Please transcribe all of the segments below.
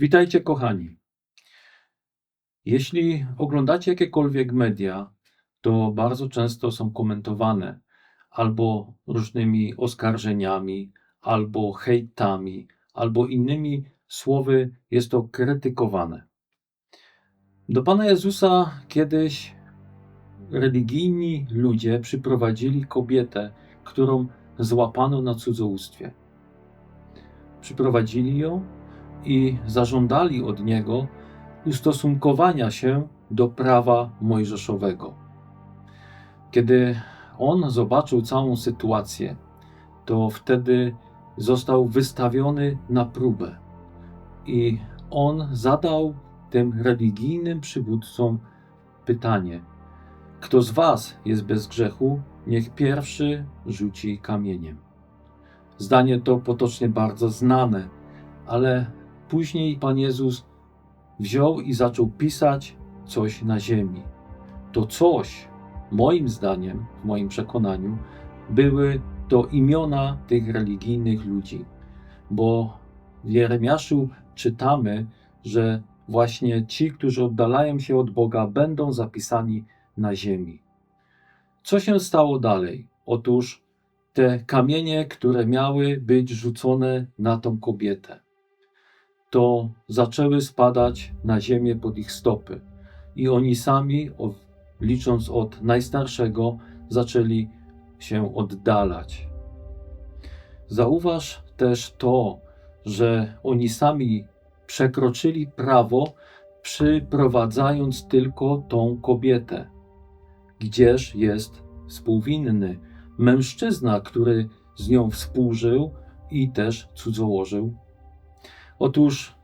Witajcie, kochani. Jeśli oglądacie jakiekolwiek media, to bardzo często są komentowane albo różnymi oskarżeniami, albo hejtami, albo innymi słowy jest to krytykowane. Do Pana Jezusa kiedyś religijni ludzie przyprowadzili kobietę, którą złapano na cudzołóstwie. Przyprowadzili ją i zażądali od niego ustosunkowania się do prawa mojżeszowego. Kiedy on zobaczył całą sytuację, to wtedy został wystawiony na próbę i on zadał tym religijnym przywódcom pytanie: Kto z was jest bez grzechu, niech pierwszy rzuci kamieniem. Zdanie to potocznie bardzo znane, ale później Pan Jezus wziął i zaczął pisać coś na ziemi. To coś, moim zdaniem, w moim przekonaniu, były to imiona tych religijnych ludzi, bo w Jeremiaszu czytamy, że właśnie ci, którzy oddalają się od Boga, będą zapisani na ziemi. Co się stało dalej? Otóż te kamienie, które miały być rzucone na tą kobietę, to zaczęły spadać na ziemię pod ich stopy. I oni sami, licząc od najstarszego, zaczęli się oddalać. Zauważ też to, że oni sami przekroczyli prawo, przyprowadzając tylko tą kobietę. Gdzież jest współwinny mężczyzna, który z nią współżył i też cudzołożył? Otóż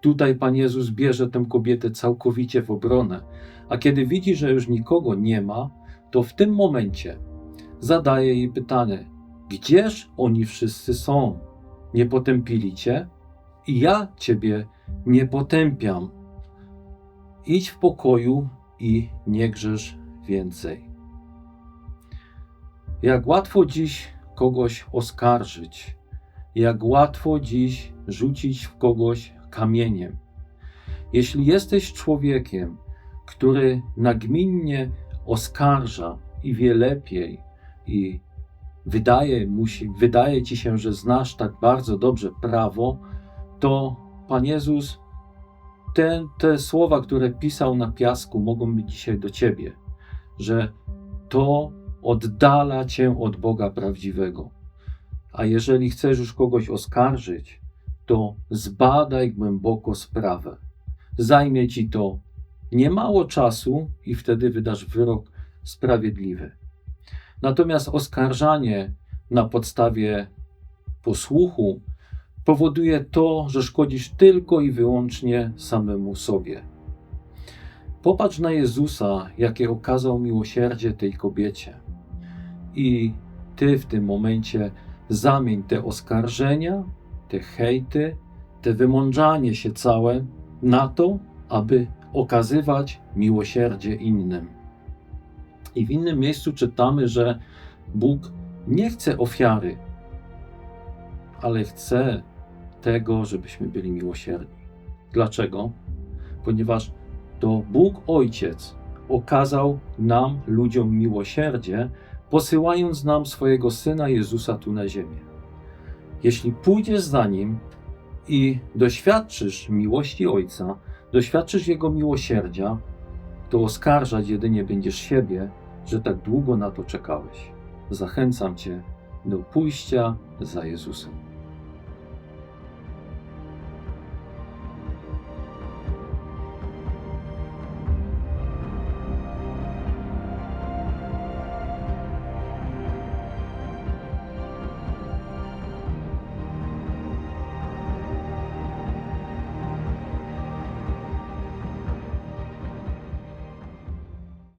tutaj Pan Jezus bierze tę kobietę całkowicie w obronę, a kiedy widzi, że już nikogo nie ma, to w tym momencie zadaje jej pytanie: Gdzież oni wszyscy są? Nie potępili cię? I ja ciebie nie potępiam. Idź w pokoju i nie grzesz więcej. Jak łatwo dziś kogoś oskarżyć, jak łatwo dziś rzucić w kogoś kamieniem. Jeśli jesteś człowiekiem, który nagminnie oskarża i wie lepiej, i wydaje, musi, wydaje ci się, że znasz tak bardzo dobrze prawo, to Pan Jezus, te, te słowa, które pisał na piasku, mogą być dzisiaj do ciebie, że to oddala cię od Boga prawdziwego. A jeżeli chcesz już kogoś oskarżyć, to zbadaj głęboko sprawę. Zajmie ci to niemało czasu i wtedy wydasz wyrok sprawiedliwy. Natomiast oskarżanie na podstawie posłuchu powoduje to, że szkodzisz tylko i wyłącznie samemu sobie. Popatrz na Jezusa, jakie okazał miłosierdzie tej kobiecie. I ty w tym momencie zamień te oskarżenia, te hejty, te wymądrzanie się całe na to, aby okazywać miłosierdzie innym. I w innym miejscu czytamy, że Bóg nie chce ofiary, ale chce tego, żebyśmy byli miłosierni. Dlaczego? Ponieważ to Bóg Ojciec okazał nam, ludziom, miłosierdzie, posyłając nam swojego Syna Jezusa tu na ziemię. Jeśli pójdziesz za Nim i doświadczysz miłości Ojca, doświadczysz Jego miłosierdzia, to oskarżać jedynie będziesz siebie, że tak długo na to czekałeś. Zachęcam Cię do pójścia za Jezusem.